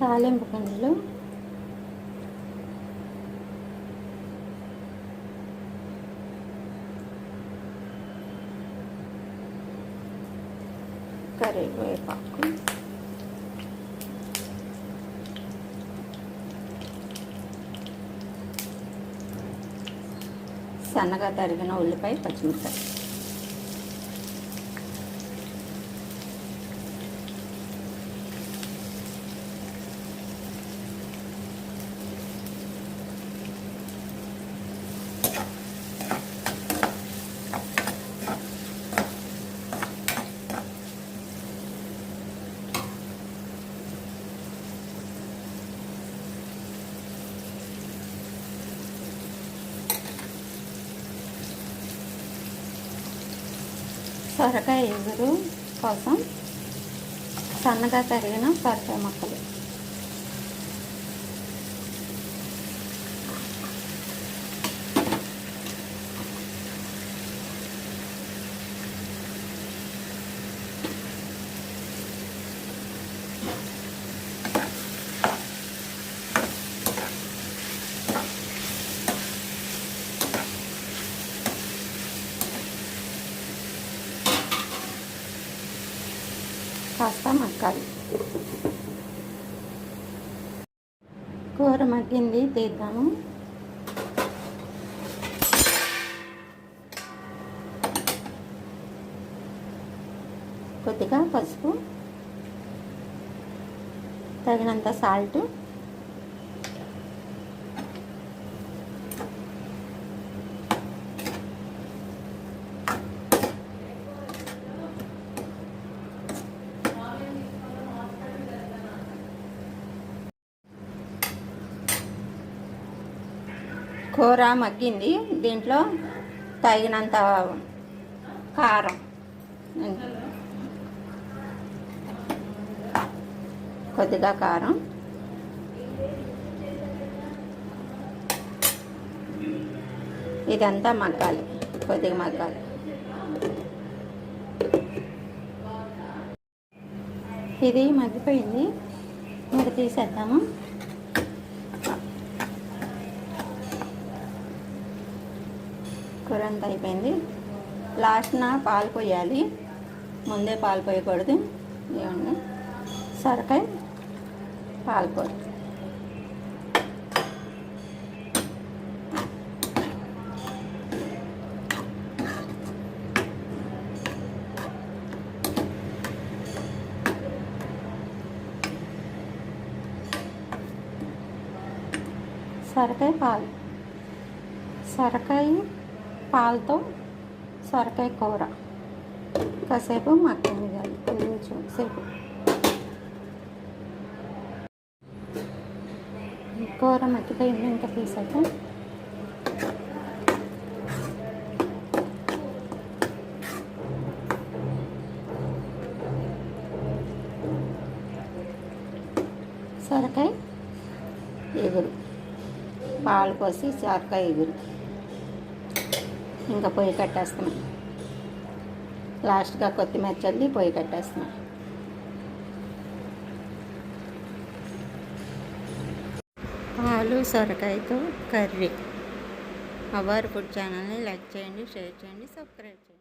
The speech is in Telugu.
తాలింపు గింజలు కరివేపాకు. సన్నగా తరిగిన ఉల్లిపాయ పచ్చిమిరపకాయ సొరకాయ ఎగురు కోసం సన్నగా తరిగిన సొరకాయ ముక్కలు. కాస్త మక్కాలి కూర మగ్గింది తీద్దాము. కొద్దిగా పసుపు తగినంత సాల్ట్. కూర మగ్గింది. దీంట్లో తగినంత కారం. కొద్దిగా కారం. ఇదంతా మగ్గాలి. కొద్దిగా మగ్గాలి. ఇది మగ్గిపోయింది. మీరు తీసేద్దాము. కూర అంతా అయిపోయింది. లాస్ట్న పాలు పోయాలి. ముందే పాలు పోయకూడదు. ఏమండి సొరకాయ పాలు పోయి సొరకాయ పాలు. సొరకాయ పాలతో సొరకాయ కూర. కాసేపు మగ్గనివ్వాలి కొంచెం సేపు కూర మగ్గిపోయింది ఇంకా తీసాక సొరకాయ ఎగురు. పాలు పోసి సొరకాయ ఎగురు. ఇంకా పొయ్యి కట్టేస్తున్నాం. లాస్ట్గా కొత్తిమీర చల్లి పొయ్యి కట్టేస్తున్నాం. పాలు సొరకాయతో కర్రీ. అవర్ ఫుడ్ ఛానల్ని లైక్ చేయండి షేర్ చేయండి సబ్స్క్రైబ్ చేయండి.